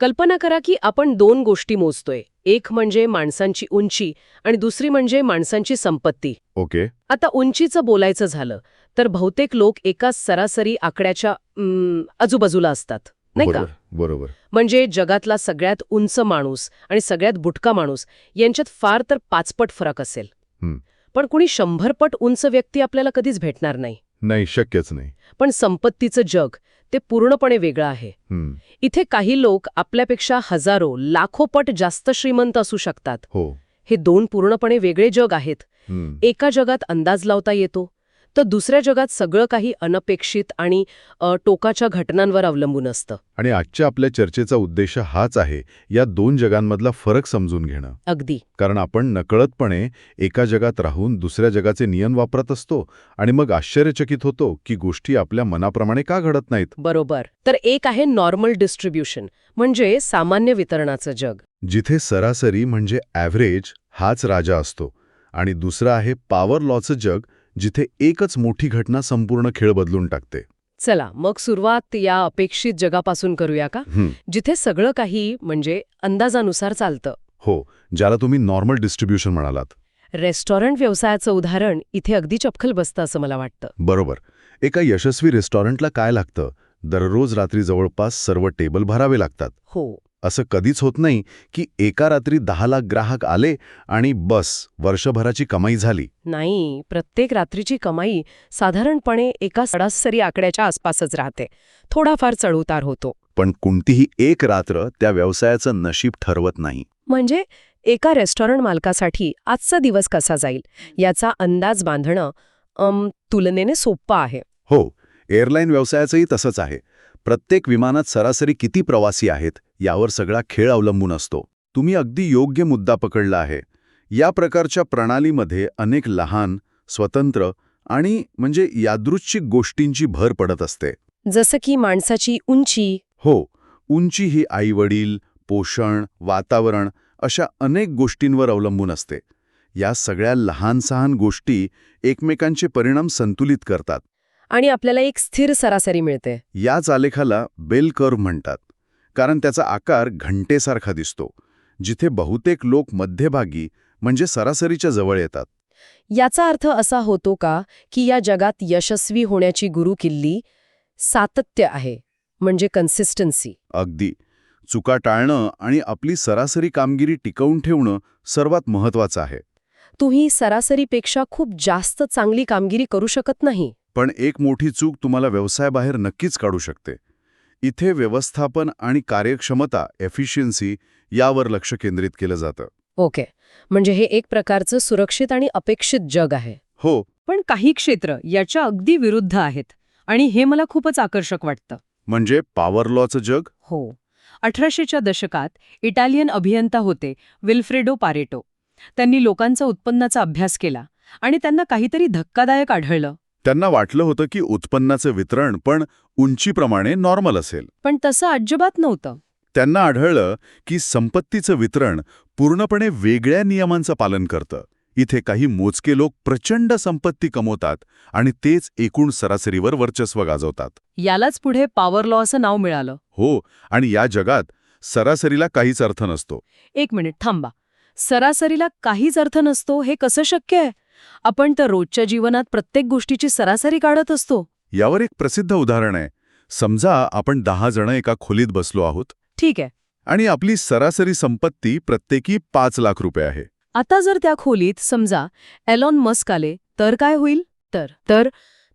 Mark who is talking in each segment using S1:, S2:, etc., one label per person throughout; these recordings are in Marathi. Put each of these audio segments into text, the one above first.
S1: कल्पना करा की आपण दोन गोष्टी मोजतोय. एक म्हणजे माणसांची उंची आणि दुसरी म्हणजे माणसांची संपत्ती.
S2: ओके.
S1: आता उंचीचं बोलायचं झालं तर बहुतेक लोक एका सरासरी आकड्याच्या आजूबाजूला असतात. नाही का?
S2: बरोबर
S1: म्हणजे जगातला सगळ्यात उंच माणूस आणि सगळ्यात बुटका माणूस यांच्यात फार तर पाचपट फरक असेल. पण कुणी शंभरपट उंच व्यक्ती आपल्याला कधीच भेटणार नाही.
S2: नाही शक्यच नाही.
S1: पण संपत्तीचं जग ते पूर्णपणे वेगळं आहे. इथे काही लोक आपल्यापेक्षा हजारो लाखो पट जास्त श्रीमंत असू शकतात.
S2: हो.
S1: हे दोन पूर्णपणे वेगळे जग आहेत. एका जगात अंदाज लावता येतो तर दुसऱ्या जगात सगळं काही अनपेक्षित आणि टोकाच्या घटनांवर अवलंबून असतं.
S2: आणि आजच्या आपल्या चर्चेचा उद्देश हाच आहे या दोन जगांमधला फरक समजून घेणं.
S1: अगदी.
S2: कारण आपण नकळतपणे एका जगात राहून दुसऱ्या जगाचे नियम वापरत असतो आणि मग आश्चर्यचकित होतो की गोष्टी आपल्या मनाप्रमाणे का घडत नाहीत.
S1: बरोबर. तर एक आहे नॉर्मल डिस्ट्रीब्युशन म्हणजे सामान्य वितरणाचं जग.
S2: जिथे सरासरी म्हणजे ॲव्हरेज हाच राजा असतो आणि दुसरं आहे पॉवर लॉचं जग जिथे एकच मोठी घटना संपूर्ण खेळ बदलून टाकते.
S1: चला मग सुरुवात या अपेक्षित जगापासून करूया का? जिथे सगळं काही म्हणजे अंदाजानुसार चालतं.
S2: हो ज्याला तुम्ही नॉर्मल डिस्ट्रीब्युशन म्हणालात.
S1: रेस्टॉरंट व्यवसायाचं उदाहरण इथे अगदी चपखल बसतं असं मला वाटतं.
S2: बरोबर. एका यशस्वी रेस्टॉरंटला काय लागतं? दररोज रात्री जवळपास सर्व टेबल भरावे लागतात.
S1: हो.
S2: असं कधीच होत नाही की एका रात्री दहा लाख ग्राहक आले आणि बस वर्षभराची कमाई झाली.
S1: नाही प्रत्येक रात्रीची कमाई साधारणपणे एका सरासरी आकड्याच्या आसपासच राहते. थोडाफार चढउतार होतो.
S2: पण कोणतीही एक रात्र त्या व्यवसायाचं नशीब ठरवत नाही.
S1: म्हणजे एका रेस्टॉरंट मालकासाठी आजचा दिवस कसा जाईल? याचा अंदाज बांधणं तुलनेने सोप्पं आहे.
S2: हो एअरलाईन व्यवसायाचंही तसंच आहे. प्रत्येक विमानात सरासरी किती प्रवासी आहेत? यावर सगळा खेळ अवलंबून असतो. तुम्ही अगदी योग्य मुद्दा पकडला आहे. या प्रकारच्या प्रणालीमध्ये अनेक लहान स्वतंत्र आणि म्हणजे यादृच्छिक गोष्टींची भर पडत असते.
S1: जसं की माणसाची उंची.
S2: हो उंची ही आईवडील पोषण वातावरण अशा अनेक गोष्टींवर अवलंबून असते. या सगळ्या लहान सहान गोष्टी एकमेकांचे परिणाम संतुलित करतात.
S1: आणि आपल्याला एक स्थिर सरासरी मिळते.
S2: याच आलेखाला बेल कर्व म्हणतात. कारण त्याचा आकार घंटेसारखा दिसतो जिथे बहुतेक लोक मध्यभागी म्हणजे सरासरीच्या जवळ येतात.
S1: याचा अर्थ असा होतो का की या जगात यशस्वी होण्याची गुरु किल्ली सातत्य आहे म्हणजे कन्सिस्टन्सी
S2: अगदी. चुका टाळणं आणि आपली सरासरी कामगिरी टिकवून ठेवणं सर्वात महत्वाचं आहे.
S1: तुम्ही सरासरीपेक्षा खूप जास्त चांगली कामगिरी करू शकत नाही.
S2: पण एक मोठी चूक तुम्हाला व्यवसायाबाहेर नक्कीच काढू शकते. इथे व्यवस्थापन आणि कार्यक्षमता एफिशियन्सी यावर लक्ष केंद्रित केलं जातं.
S1: ओके. म्हणजे हे एक प्रकारचं सुरक्षित आणि अपेक्षित जग आहे.
S2: हो.
S3: पण काही क्षेत्र याच्या अगदी विरुद्ध आहेत आणि हे मला खूपच आकर्षक वाटतं.
S2: म्हणजे पॉवर लॉचं जग?
S3: हो. अठराशेच्या दशकात इटालियन अभियंता होते विल्फ्रेडो पारेटो. त्यांनी लोकांचा उत्पन्नाचा अभ्यास केला आणि त्यांना काहीतरी धक्कादायक आढळलं.
S2: त्यांना वाटलं होतं की उत्पन्नाचं वितरण पण उंचीप्रमाणे नॉर्मल असेल.
S3: पण तसं अजिबात नव्हतं.
S2: त्यांना आढळलं की संपत्तीचं वितरण पूर्णपणे वेगळ्या नियमांचं पालन करतं. इथे काही मोजके लोक प्रचंड संपत्ती कमवतात आणि तेच एकूण सरासरीवर वर्चस्व गाजवतात.
S3: यालाच पुढे पॉवर लॉ असं नाव मिळालं.
S2: हो आणि या जगात सरासरीला काहीच अर्थ नसतो.
S3: एक मिनिट थांबा. सरासरीला काहीच अर्थ नसतो हे कसं शक्य आहे? आपण तर रोजच्या जीवनात प्रत्येक गोष्टीची सरासरी काढत असतो.
S2: यावर एक प्रसिद्ध उदाहरण आहे. समजा आपण दहा जण एका खोलीत बसलो आहोत.
S3: ठीक आहे.
S2: आणि आपली सरासरी संपत्ती प्रत्येकी पाच लाख रुपये आहे.
S3: आता जर त्या खोलीत समजा एलॉन मस्क आले तर काय होईल? तर तर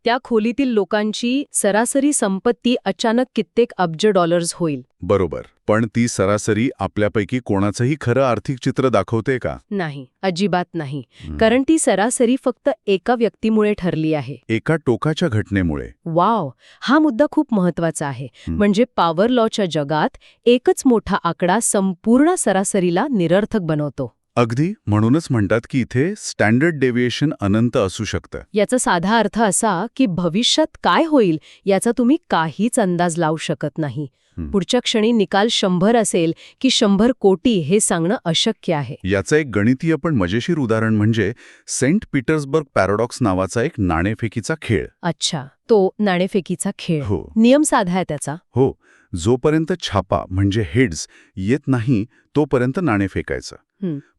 S3: त्या खोलीतील लोकांची सरासरी संपत्ती अचानक कित्येक अब्ज डॉलर्स होईल.
S2: बरोबर. पण ती सरासरी आपल्यापैकी कोणाचंही खरं आर्थिक चित्र दाखवते का?
S3: नाही. अजिबात नाही. कारण ती सरासरी फक्त एका व्यक्तीमुळे ठरली आहे.
S2: एका टोकाच्या घटनेमुळे.
S3: वाव! हा मुद्दा खूप महत्त्वाचा आहे. म्हणजे पॉवर लॉच्या जगात एकच मोठा आकडा संपूर्ण सरासरीला निरर्थक बनवतो.
S2: अगदी म्हणूनच म्हणतात की इथे स्टँडर्ड डेव्हिएशन अनंत असू शकतं.
S3: याचा साधा अर्थ असा की भविष्यात काय होईल याचा तुम्ही काहीच अंदाज लावू शकत नाही. पुढच्या क्षणी निकाल शंभर असेल की शंभर कोटी हे सांगणं अशक्य आहे.
S2: याचं एक गणितीय पण मजेशीर उदाहरण म्हणजे सेंट पीटर्सबर्ग पॅराडॉक्स नावाचा एक नाणेफेकीचा खेळ.
S3: अच्छा तो नाणेफेकीचा खेळ.
S2: हो.
S3: नियम साधा आहे त्याचा.
S2: हो जोपर्यंत छापा म्हणजे हेड्स येत नाही तोपर्यंत नाणे फेकायचं.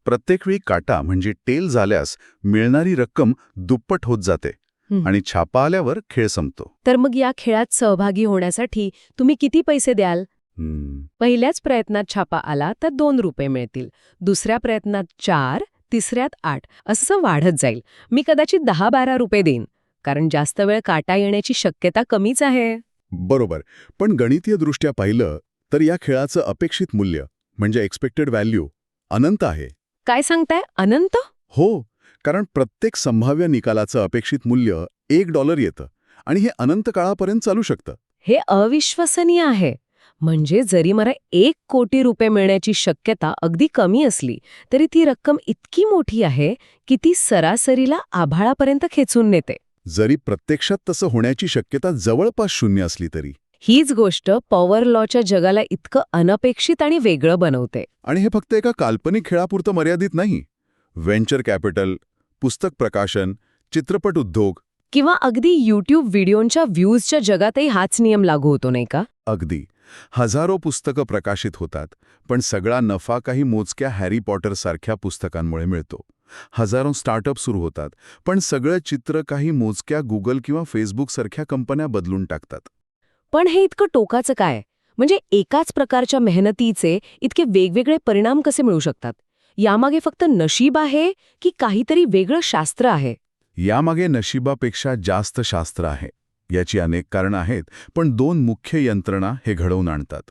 S2: प्रत्येक वेळी काटा म्हणजे टेल झाल्यास मिळणारी रक्कम दुप्पट होत जाते. आणि छापा आल्यावर खेळ संपतो.
S3: तर मग या खेळात सहभागी होण्यासाठी तुम्ही किती पैसे द्याल? पहिल्याच प्रयत्नात छापा आला तर दोन रुपये मिळतील. दुसऱ्या प्रयत्नात चार तिसऱ्यात आठ. असं वाढत जाईल. मी कदाचित दहा बारा रुपये देईन. कारण जास्त वेळ काटा येण्याची शक्यता कमीच आहे.
S2: बरोबर. पण गणितीयदृष्ट्या पाहिलं तर या खेळाचं अपेक्षित मूल्य म्हणजे एक्सपेक्टेड व्हॅल्यू अनंत आहे.
S3: काय सांगताय? अनंत?
S2: हो कारण प्रत्येक संभाव्य निकालाचं अपेक्षित मूल्य एक डॉलर येतं आणि हे अनंत काळापर्यंत चालू शकतं.
S3: हे अविश्वसनीय आहे. म्हणजे जरी मला एक कोटी रुपये मिळण्याची शक्यता अगदी कमी असली तरी ती रक्कम इतकी मोठी आहे की ती सरासरीला आभाळापर्यंत खेचून नेते.
S2: जरी प्रत्यक्षात तसं होण्याची शक्यता जवळपास शून्य असली तरी.
S3: हीच गोष्ट पॉवर लॉच्या जगाला इतकं अनपेक्षित आणि वेगळं बनवते.
S2: आणि हे फक्त एका काल्पनिक खेळापुरतं मर्यादित नाही. व्हेंचर कॅपिटल पुस्तक प्रकाशन चित्रपट उद्योग.
S3: किंवा अगदी यूट्यूब व्हिडिओंच्या व्ह्यूजच्या जगातही हाच नियम लागू होतो नाही का?
S2: अगदी. हजारो पुस्तकं प्रकाशित होतात पण सगळा नफा काही मोजक्या हॅरी पॉटर सारख्या पुस्तकांमुळे मिळतो. हजारो स्टार्टअप सुरू होतात पण सगळं चित्र काही मोजक्या गुगल किंवा फेसबुक सारख्या कंपन्या बदलून टाकतात.
S3: पण हे इतकं टोकाचं काय? म्हणजे एकाच प्रकारच्या मेहनतीचे इतके वेगवेगळे परिणाम कसे मिळू शकतात? यामागे फक्त नशीब आहे की काहीतरी वेगळं शास्त्र आहे?
S2: यामागे नशिबापेक्षा जास्त शास्त्र आहे. याची अनेक कारणं आहेत पण दोन मुख्य यंत्रणा हे घडवून आणतात.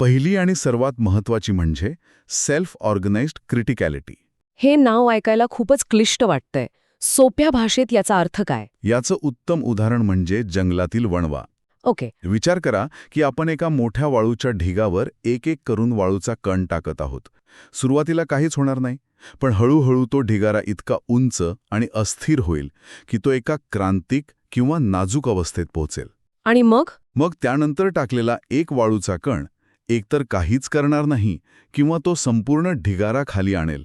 S2: पहिली आणि सर्वात महत्वाची म्हणजे सेल्फ ऑर्गनाइज्ड क्रिटिकॅलिटी
S3: हे नाव ऐकायला खूपच क्लिष्ट वाटतंय. सोप्या भाषेत याचा अर्थ काय?
S2: याचं उत्तम उदाहरण म्हणजे जंगलातील वणवा.
S3: ओके.
S2: विचार करा की आपण एका मोठ्या वाळूच्या ढिगावर एक एक करून वाळूचा कण टाकत आहोत. सुरुवातीला काहीच होणार नाही पण हळूहळू तो ढिगारा इतका उंच आणि अस्थिर होईल की तो एका क्रांतिक किंवा नाजूक अवस्थेत पोहोचेल.
S3: आणि मग?
S2: मग त्यानंतर टाकलेला एक वाळूचा कण एकतर काहीच करणार नाही किंवा तो संपूर्ण ढिगारा खाली आणेल.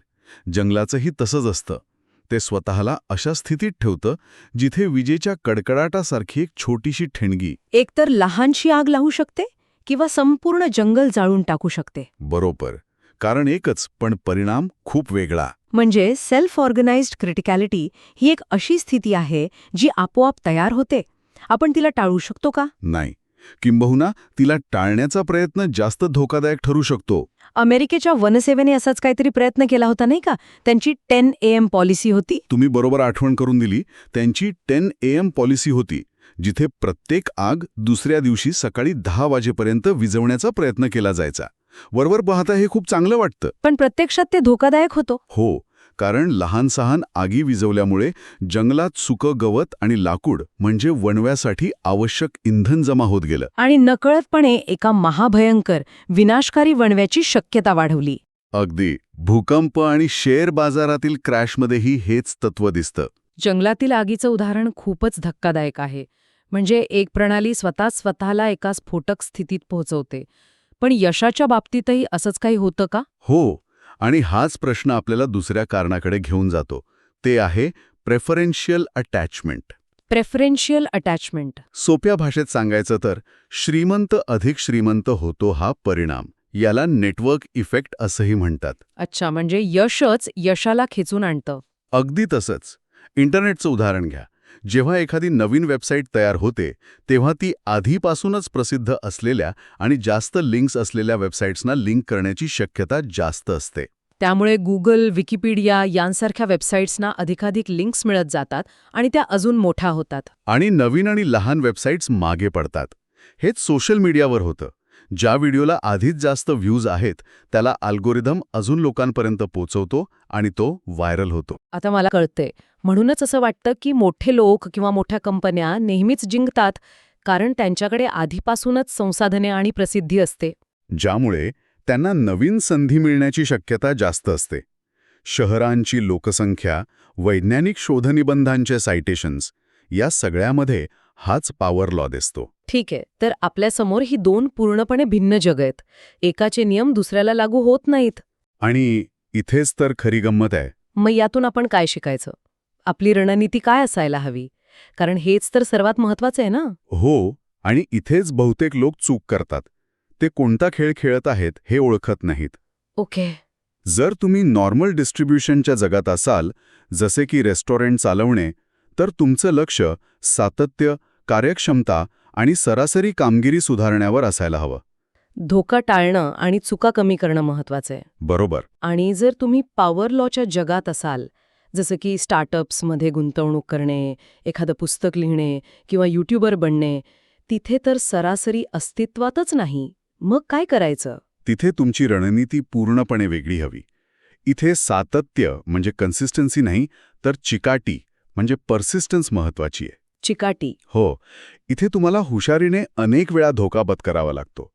S2: जंगलाचंही तसंच असतं. ते स्वतःला अशा स्थितीत ठेवतं जिथे विजेच्या कडकडाटासारखी एक छोटीशी ठिणगी.
S3: एकतर लहानशी आग लावू शकते किंवा संपूर्ण जंगल जाळून टाकू शकते.
S2: बरोबर. कारण एकच पण परिणाम खूप वेगळा.
S3: म्हणजे सेल्फ ऑर्गनाइज्ड क्रिटिकॅलिटी ही एक अशी स्थिती आहे जी आपोआप तयार होते. आपण तिला टाळू शकतो का?
S2: नाही. किंबहुना तिला टाळण्याचा प्रयत्न जास्त धोकादायक ठरू शकतो.
S3: अमेरिकेच्या वनसेवेने असाच काहीतरी प्रयत्न केला होता नाही का? त्यांची टेन ए एम पॉलिसी होती.
S2: तुम्ही बरोबर आठवण करून दिली. त्यांची टेन ए एम पॉलिसी होती जिथे प्रत्येक आग दुसऱ्या दिवशी सकाळी दहा वाजेपर्यंत विझवण्याचा प्रयत्न केला जायचा. वरवर पाहता हे खूप चांगलं वाटतं.
S3: पण प्रत्यक्षात ते धोकादायक होतो.
S2: हो कारण लहान सहान आगी विझवल्यामुळे जंगलात सुकं गवत आणि लाकूड म्हणजे वणव्यासाठी आवश्यक इंधन जमा होत गेलं.
S3: आणि नकळतपणे एका महाभयंकर विनाशकारी वणव्याची शक्यता वाढवली.
S2: अगदी भूकंप आणि शेअर बाजारातील क्रॅशमध्येही हेच तत्व दिसतं.
S3: जंगलातील आगीचं उदाहरण खूपच धक्कादायक आहे. म्हणजे एक प्रणाली स्वतः स्वतःला एका स्फोटक स्थितीत पोहोचवते. पण यशाच्या बाबतीतही असंच काही होतं का?
S2: हो आणि हाच प्रश्न आपल्याला दुसऱ्या कारणाकडे घेऊन जातो. ते आहे प्रेफरेन्शियल अटॅचमेंट.
S3: प्रेफरेन्शियल अटॅचमेंट.
S2: सोप्या भाषेत सांगायचं तर श्रीमंत अधिक श्रीमंत होतो हा परिणाम. याला नेटवर्क इफेक्ट असंही म्हणतात.
S3: अच्छा म्हणजे यशच यशाला खेचून आणतं.
S2: अगदी तसंच. इंटरनेटचं उदाहरण घ्या. जेव्हा एखादी नवीन वेबसाईट तयार होते तेव्हा ती आधीपासूनच प्रसिद्ध असलेल्या आणि जास्त लिंक्स असलेल्या वेबसाईट्सना लिंक करण्याची शक्यता जास्त असते.
S3: त्यामुळे गुगल विकिपीडिया यांसारख्या वेबसाईट्सना अधिकाधिक लिंक्स मिळत जातात आणि त्या अजून मोठ्या होतात.
S2: आणि नवीन आणि लहान वेबसाईट्स मागे पडतात. हेच सोशल मीडियावर होतं. ज्या व्हिडिओला आधीच जास्त व्ह्यूज आहेत त्याला अल्गोरिदम अजून लोकांपर्यंत पोचवतो आणि तो व्हायरल होतो.
S3: आता मला कळतंय. म्हणूनच असं वाटतं की मोठे लोक किंवा मोठ्या कंपन्या नेहमीच जिंकतात कारण त्यांच्याकडे आधीपासूनच संसाधने आणि प्रसिद्धी असते.
S2: ज्यामुळे त्यांना नवीन संधी मिळण्याची शक्यता जास्त असते. शहरांची लोकसंख्या वैज्ञानिक शोधनिबंधांचे सायटेशन्स या सगळ्यामध्ये हाच पॉवर लॉ दिसतो.
S3: ठीक आहे तर आपल्यासमोर ही दोन पूर्णपणे भिन्न जग आहेत. एकाचे नियम दुसऱ्याला लागू होत नाहीत.
S2: आणि इथेच तर खरी गंमत आहे.
S3: मग यातून आपण काय शिकायचं? आपली रणनीती काय असायला हवी? कारण हेच तर सर्वात महत्वाचं आहे ना?
S2: हो आणि इथेच बहुतेक लोक चूक करतात. ते कोणता खेळ खेळत आहेत हे ओळखत नाहीत.
S3: ओके.
S2: जर तुम्ही नॉर्मल डिस्ट्रीब्युशनच्या जगात असाल जसे की रेस्टॉरंट चालवणे तर तुमचं लक्ष सातत्य कार्यक्षमता आणि सरासरी कामगिरी सुधारण्यावर असायला हवं.
S3: धोका टाळणं आणि चुका कमी करणं महत्वाचं आहे.
S2: बरोबर.
S3: आणि जर तुम्ही पॉवर लॉच्या जगात असाल जसं की स्टार्टअप्समध्ये गुंतवणूक करणे एखादं पुस्तक लिहिणे किंवा यूट्यूबर बनणे तिथे तर सरासरी अस्तित्वातच नाही. मग काय करायचं?
S2: तिथे तुमची रणनीती पूर्णपणे वेगळी हवी. इथे सातत्य म्हणजे कन्सिस्टन्सी नाही तर चिकाटी म्हणजे पर्सिस्टन्स महत्वाची आहे.
S3: चिकाटी.
S2: हो. इथे तुम्हाला हुशारीने अनेक वेळा धोका पत्करावा लागतो.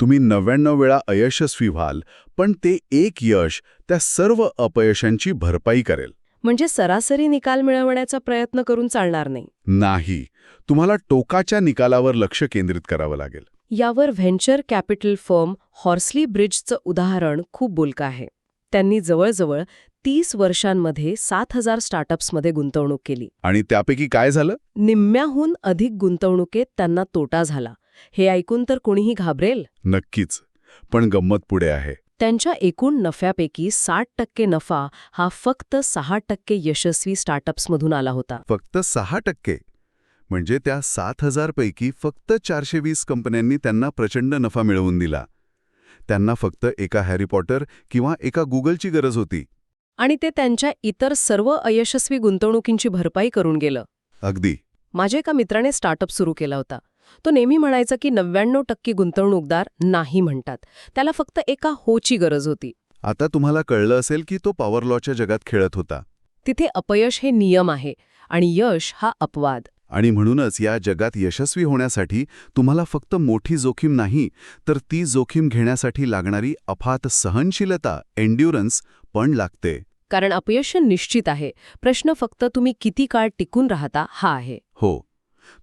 S2: तुम्ही नव्याण्णव वेळा अयशस्वी व्हाल पण ते एक यश त्या सर्व अपयशांची भरपाई करेल.
S3: म्हणजे सरासरी निकाल मिळवण्याचा प्रयत्न करून चालणार नाही.
S2: नाही. तुम्हाला टोकाच्या निकालावर लक्ष केंद्रित करावं लागेल.
S3: यावर व्हेंचर कॅपिटल फर्म हॉर्सली ब्रिजचं उदाहरण खूप बोलकं आहे. त्यांनी जवळजवळ तीस वर्षांमध्ये सात हजार स्टार्टअप्समध्ये गुंतवणूक केली.
S2: आणि त्यापैकी काय झालं?
S3: निम्म्याहून अधिक गुंतवणुकीत त्यांना तोटा झाला. हे ऐकून तर कोणीही घाबरेल?
S2: नक्कीच. पण गंमत पुढे आहे.
S3: त्यांच्या एकूण नफ्यापैकी साठ टक्के नफा हा फक्त सहा टक्के यशस्वी स्टार्टअप्समधून आला होता.
S2: फक्त सहा टक्के? म्हणजे त्या सात हजारपैकी फक्त चारशे वीस कंपन्यांनी त्यांना प्रचंड नफा मिळवून दिला. त्यांना फक्त एका हॅरी पॉटर किंवा एका गुगलची गरज होती.
S3: आणि ते त्यांच्या इतर सर्व अयशस्वी गुंतवणुकींची भरपाई करून गेलं.
S2: अगदी.
S3: माझ्या एका मित्राने स्टार्टअप सुरू केला होता. तो नेहमी म्हणायचा की नव्याण्णव टक्के गुंतवणूकदार नाही म्हणतात. त्याला फक्त एका होची गरज होती.
S2: आता तुम्हाला कळलं असेल की तो पॉवर लॉच्या जगात खेळत होता.
S3: तिथे अपयश हे नियम आहे आणि यश हा अपवाद.
S2: आणि म्हणूनच या जगात यशस्वी होण्यासाठी तुम्हाला फक्त मोठी जोखीम नाही तर ती जोखीम घेण्यासाठी लागणारी अफाट सहनशीलता एन्ड्युरन्स पण लागते.
S3: कारण अपयश निश्चित आहे. प्रश्न फक्त तुम्ही किती काळ टिकून राहता हा आहे.
S2: हो.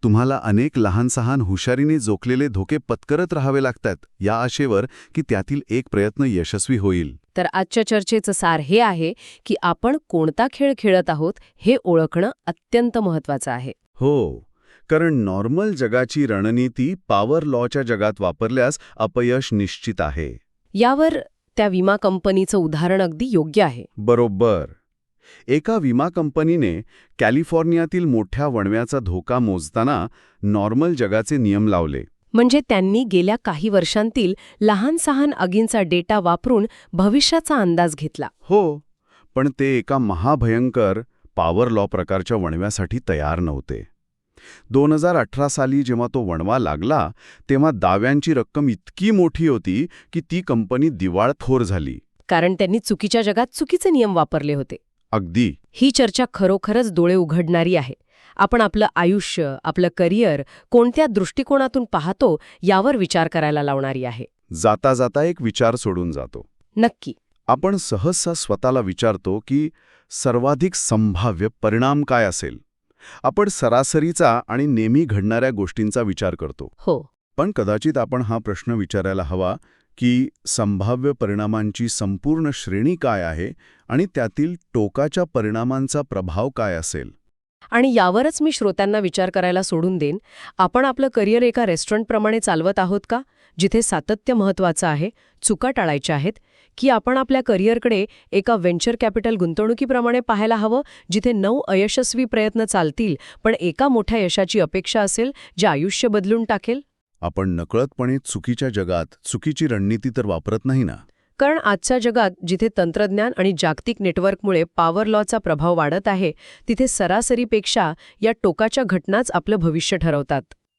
S2: तुम्हाला अनेक लहान सहान हुशारीने जोखलेले धोके पत्करत राहावे लागतात या आशेवर की त्यातील एक प्रयत्न यशस्वी होईल.
S3: तर आजच्या चर्चेचं सार हे आहे की आपण कोणता खेळ खेळत आहोत हे ओळखणं अत्यंत महत्वाचं आहे.
S2: हो. कारण नॉर्मल जगाची रणनीती पॉवर लॉच्या जगात वापरल्यास अपयश निश्चित आहे.
S3: यावर त्या विमा कंपनीचं उदाहरण अगदी योग्य आहे.
S2: बरोबर. एका विमा कंपनीने कॅलिफोर्नियातील मोठ्या वणव्याचा धोका मोजताना नॉर्मल जगाचे नियम लावले.
S3: म्हणजे त्यांनी गेल्या काही वर्षांतील लहान सहान आगींचा डेटा वापरून भविष्याचा अंदाज घेतला.
S2: हो पण ते एका महाभयंकर पॉवर लॉ प्रकारच्या वणव्यासाठी तयार नव्हते. दोन हजार अठरा साली जेव्हा तो वणवा लागला तेव्हा दाव्यांची रक्कम इतकी मोठी होती की ती कंपनी दिवाळखोर झाली.
S3: कारण त्यांनी चुकीच्या जगात चुकीचे नियम वापरले होते.
S2: अगदी.
S3: ही चर्चा खरोखरच डोळे उघडणारी आहे. आपण आपलं आयुष्य आपलं करिअर कोणत्या दृष्टिकोनातून पाहतो यावर विचार करायला लावणारी आहे.
S2: जाता जाता एक विचार सोडून जातो.
S3: नक्की.
S2: आपण सहसा स्वतःला विचारतो की सर्वाधिक संभाव्य परिणाम काय असेल? आपण सरासरीचा आणि नेहमी घडणाऱ्या गोष्टींचा विचार करतो.
S3: हो.
S2: पण कदाचित आपण हा प्रश्न विचारायला हवा की संभाव्य परिणामांची संपूर्ण श्रेणी काय आहे आणि त्यातील टोकाच्या परिणामांचा प्रभाव काय असेल?
S3: आणि यावरच मी श्रोत्यांना विचार करायला सोडून देईन. आपण आपलं करिअर एका रेस्टॉरंटप्रमाणे चालवत आहोत का? जिथे सातत्य महत्वाचं आहे चुका टाळायच्या आहेत की आपण आपल्या करिअरकडे एका व्हेंचर कॅपिटल गुंतवणुकीप्रमाणे पाहायला हवं जिथे नऊ अयशस्वी प्रयत्न चालतील पण एका मोठ्या यशाची अपेक्षा असेल जे आयुष्य बदलून टाकेल?
S2: आपण नकळतपणे चुकीच्या जगात चुकीची रणनीती तर वापरत नाही ना?
S3: कारण आजच्या जगात जिथे तंत्रज्ञान आणि जागतिक नेटवर्कमुळे पॉवर लॉचा प्रभाव वाढत आहे तिथे सरासरीपेक्षा या टोकाच्या घटनाच आपलं भविष्य ठरवतात.